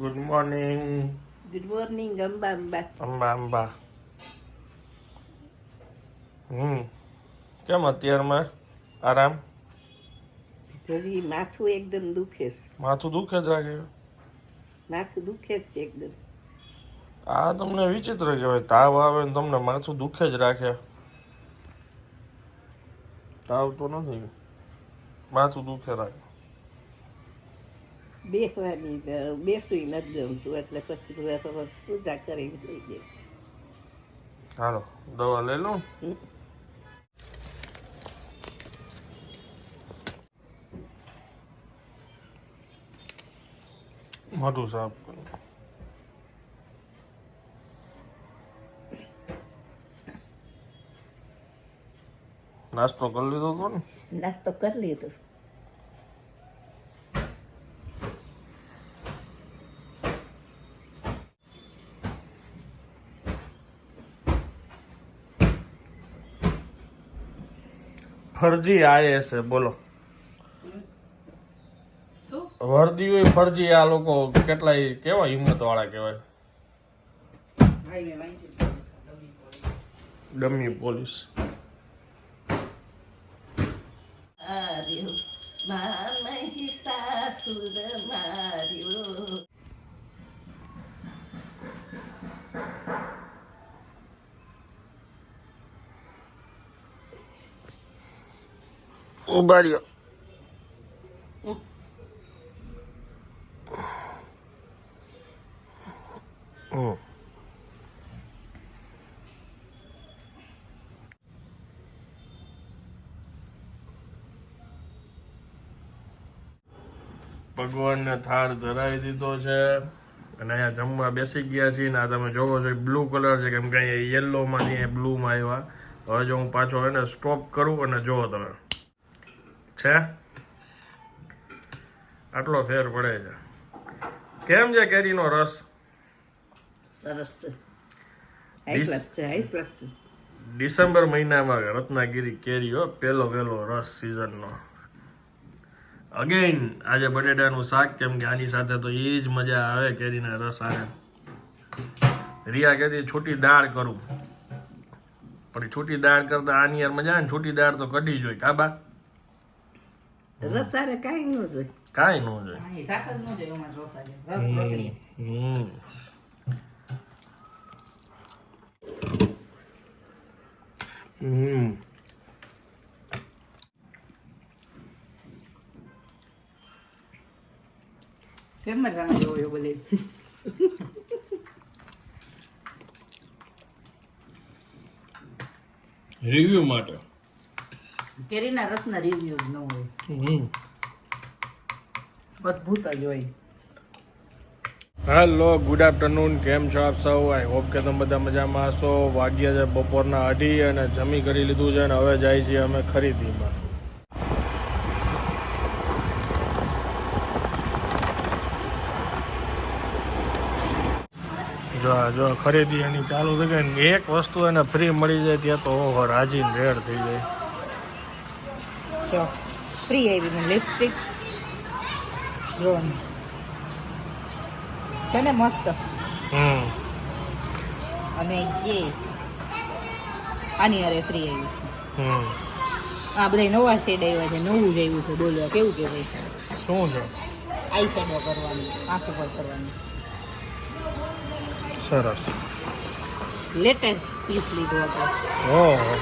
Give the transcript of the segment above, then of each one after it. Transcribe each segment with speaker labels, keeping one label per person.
Speaker 1: Good morning
Speaker 2: good morning Amba Amba
Speaker 1: Amba Amba હમ. કેમ અત્યારમાં? આરામ?
Speaker 2: હજી માથું એકદમ દુખે છે.
Speaker 1: માથું દુખે જ રાખે
Speaker 2: માથું દુખે જ છે એકદમ.
Speaker 1: આ તમને વિચિત્ર કહેવાય. તાવ આવે ને તમને માથું દુખે જ રાખે. તાવ તો નથી. માથું દુખે રાખે.
Speaker 2: બેસવાની બેસવી નથી ગમતું એટલે પછી પૂજા કરીને લઈ જાય
Speaker 1: હાલો દવા લઈ લઉં. મોઢું સાફ કરું નાસ્તો કરી લીધો હતો ને
Speaker 2: નાસ્તો કરી લીધો
Speaker 1: ફરજી આયે છે બોલો. વર્દી હોય ફરજી આ લોકો કેટલાય કેવા હિંમત વાળા કહેવાય ડમી પોલીસ. હમ. ભગવાનને થાળ ધરાવી દીધો છે. અને અહીંયા જમવા બેસી ગયા છીએ. ને આ તમે જોવો છો બ્લુ કલર છે, કેમ કે અહીંયા યલોમાં બ્લુ બ્લુમાં આવ્યા. હવે જો હું પાછો એને સ્ટોપ કરું અને જોવો તમે. છે? આટલો ફેર પડે છે. કેમ છે કેરીનો રસ?
Speaker 2: સરસ છે.
Speaker 1: ડિસેમ્બર મહિનામાં રત્નાગીરી કેરીઓ પહેલો પહેલો રસ સિઝનનો અગેન આજે બટેટાનું શાક કેમ કે આની સાથે તો એ જ મજા આવે કેરીના રસ આને. રિયા કહેતી છૂટી દાળ કરું. પણ છૂટી દાળ કરતા આની યાર મજા આવે ને છૂટી દાળ તો કઢી જોઈ કાબા?
Speaker 2: રસારે કાંઈ ન જોઈએ
Speaker 1: કાંઈ ન જોઈએ
Speaker 3: અહીં શાક જ ન જોઈએ અમારે રસાલે. રસ રોટલી.
Speaker 1: હમ. હમ.
Speaker 3: કેમ જ રાંધી હોય એવું
Speaker 1: રિવ્યુ માટે.
Speaker 3: કેરીના રસના રિવ્યુ જ ન હોય. અદ્ભુત જ હોય.
Speaker 1: હેલો ગુડ આફ્ટરનૂન કેમ છો આપ સૌ? આઈ હોપ કે તમે બધા મજામાં હશો. વાગ્યા છે બપોરના અઢી અને જમી કરી લીધું છે અને હવે જાય છીએ અમે ખરીદીમાં. જો જો ખરીદી એની ચાલુ થઈ ગઈ એક વસ્તુ એને ફ્રી મળી જાય ત્યાં તો ઓહો રાજીન રેડ થઈ જાય.
Speaker 3: જો ફ્રી આવી મને લિપસ્ટિક જોવાની છે ને મસ્ત. અને એ આની અરે ફ્રી આવી છે. આ બધા નવા શેડ આવ્યા છે નવું જ આવ્યું છે બોલો કેવું કેવું છે
Speaker 1: શું છે?
Speaker 3: આઈ શેડો કરવાની આંખ ઉપર કરવાની.
Speaker 1: સરસ.
Speaker 3: લેટેસ્ટ પીસ લીધો હતો.
Speaker 1: ઓહો.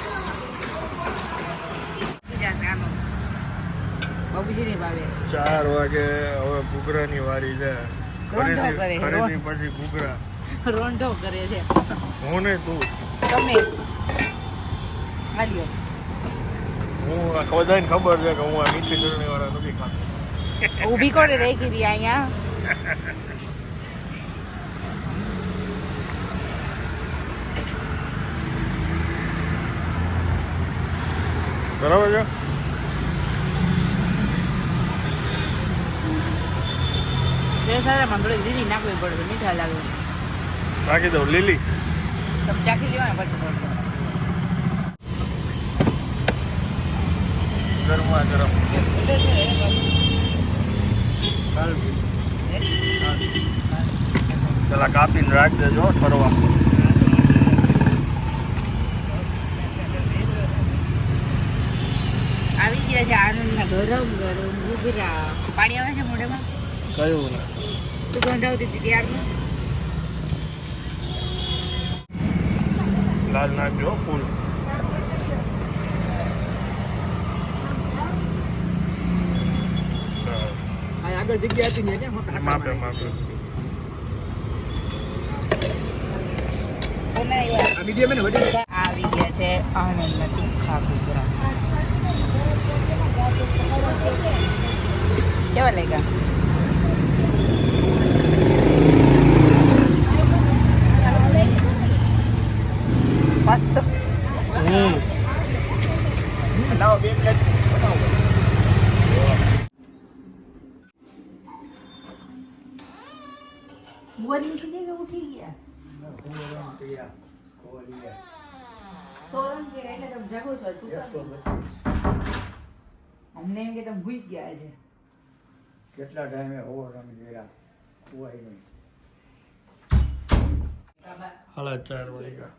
Speaker 3: ભાવે.
Speaker 1: ચાર વાગે હવે ઘૂઘરાની વારી છે.
Speaker 3: રોંઢો કરે,
Speaker 1: ખરીદી પછી ઘૂઘરા.
Speaker 3: રોંઢો કરે છે.
Speaker 1: હું નહીં તું.
Speaker 3: તમે. હાલ્યો.
Speaker 1: હું આ બધાને ખબર છે કે હું આ ચટણી વાળા નથી ખાતો.
Speaker 3: ઊભી કોને રાખી હતી અહીંયા?
Speaker 1: બરાબર છે?
Speaker 3: તે સાથે થોડી લીલી નાખવી પડશે મીઠા લાગે.
Speaker 1: નાખી દઉં લીલી.
Speaker 3: તમે ચાખી ને પછી બોલજો.
Speaker 1: ગરમા. પેલા કાપીને રાખ દેજો ફરવા.
Speaker 3: આવી ગયા છે આનંદના ગરમ ગરમ ઉભરા. પાણી આવે છે મોઢામાં?
Speaker 1: કયું
Speaker 3: સુગંધ આવતી હતી ત્યારનું.
Speaker 1: લાલ નાખજો ફૂલ.
Speaker 3: આગળ જગ્યા હતી ને
Speaker 1: માપે માપે.
Speaker 3: આવી ગયા છે આનંદના તીખા ઘૂઘરા કેવા લાગ્યા મસ્ત
Speaker 1: હમ
Speaker 3: બુઆની ઉઠી ગઈ કે ઉઠી ગયા સોલંકી એટલે તમે જાગો છો અમને એમ કે તમે ભૂઈ ગયા છે
Speaker 4: કેટલા ટાઈમે ઓવર રમ ગયા કુવાય નહીં.
Speaker 1: સાડા ચાર વાગ્યા.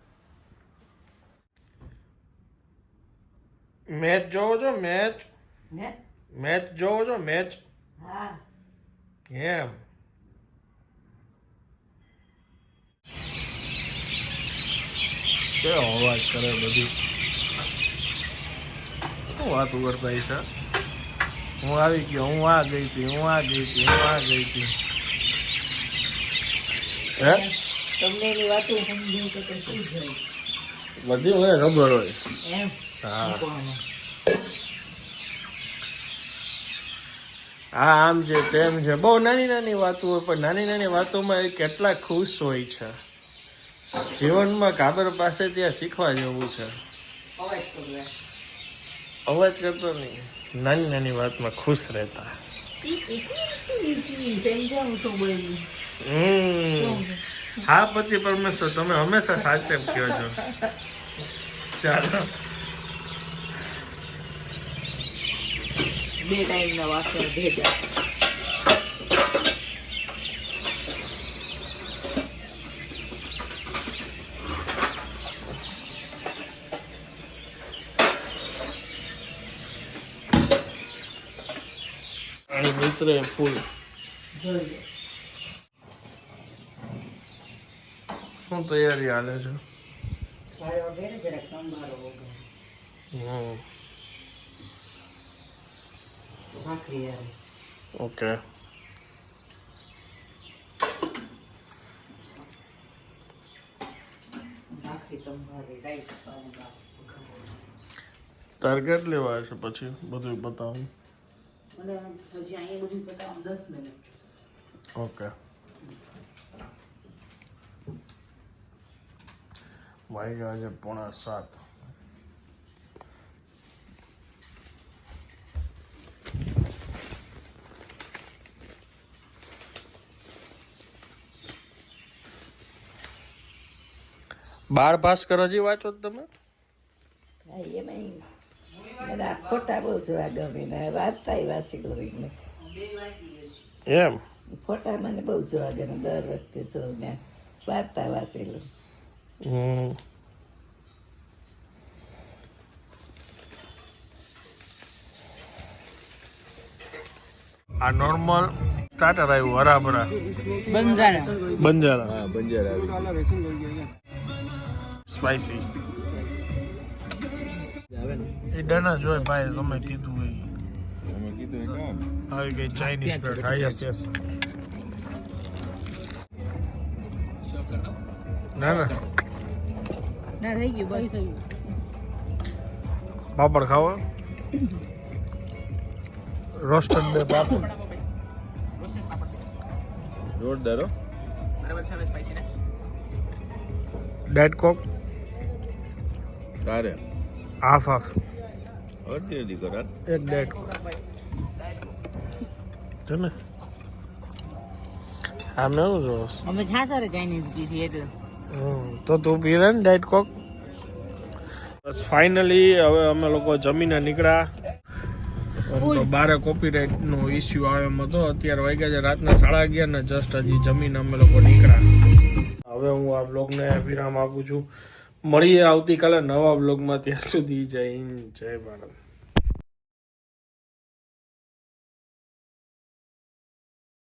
Speaker 1: મેચ જોવો છો મેચ? મેચ જોવો છો મેચ?
Speaker 2: હા.
Speaker 1: એમ. કેવો અવાજ કરે બધી. શું વાતું કરતા છે? હું આવી ગયો હું આ ગઈ હતી હું આ ગઈ હતી હું આ ગઈ હતી. હે?
Speaker 2: તમને એની વાતો સમજવું તો તો શું જોઈએ
Speaker 1: બધી મને ખબર હોય.
Speaker 2: એમ?
Speaker 1: હા. હા આમ છે તેમ છે. બહુ નાની નાની વાતો હોય પણ નાની નાની વાતોમાં એ કેટલા ખુશ હોય છે. જીવનમાં કાબર પાસે ત્યાં શીખવા જેવું છે.
Speaker 2: અવાજ
Speaker 1: કરતો નહીં. નાની નાની વાતમાં ખુશ રહેતા. હા પતિ પરમેશ્વર તમે હંમેશા સાચે એમ કહો છો. ચાલો.
Speaker 2: બે ટાઈમના વાક્ય ભેગા.
Speaker 1: અને મિત્ર ફૂલ શું તૈયારી હાલે છે ઓકે ટાર્ગેટ વાર છે પછી બધું બતાવું
Speaker 2: મને હજી અહીંયા બધું પતાવવાનું દસ મિનિટ
Speaker 1: ઓકે વાગ્યા છે પોણા સાત બાર ભાસ્કર હજી વાંચો છો તમે
Speaker 2: હા એમાં બધા ફોટા બહુ જોવા ગમે ને વાર્તા વાંચી ગમે
Speaker 1: એમ?
Speaker 2: ફોટા મને બહુ જોવા ગમે દર વખતે જોઉં ને વાર્તા વાંચેલું.
Speaker 1: આ નોર્મલ સ્ટાર્ટર આવ્યું હરાભરા.
Speaker 3: બંજારા.
Speaker 1: બંજારા. સ્પાઈસી એ ડના જોય ભાઈ તમે કીધું એ. આવી ગઈ ચાઇનીઝ બ્રેડ હા યસ યસ ના ના.
Speaker 3: ના થઈ ગયું બસ થઈ ગયું.
Speaker 1: પાપડ ખાવો? રોસ્ટેડ બે પાપડ.
Speaker 5: જોરદાર હો.
Speaker 1: ડેડ કોક
Speaker 5: તારે?
Speaker 1: હાફ હાફ
Speaker 5: અડધી અડધી કરાર
Speaker 1: હવે અમે લોકો જમીને નીકળ્યા. બારે કોપીરાઇટ નો ઇસ્યુ આવે એમ હતો. અત્યારે વાગ્યા છે રાતના સાડા અગિયાર ને જસ્ટ હજી જમીન અમે લોકો નીકળ્યા. હવે હું આ બ્લોગને વિરામ આપું છું. મળીએ આવતીકાલે નવા બ્લોગમાં ત્યાં સુધી જય હિન્દ જય ભારત.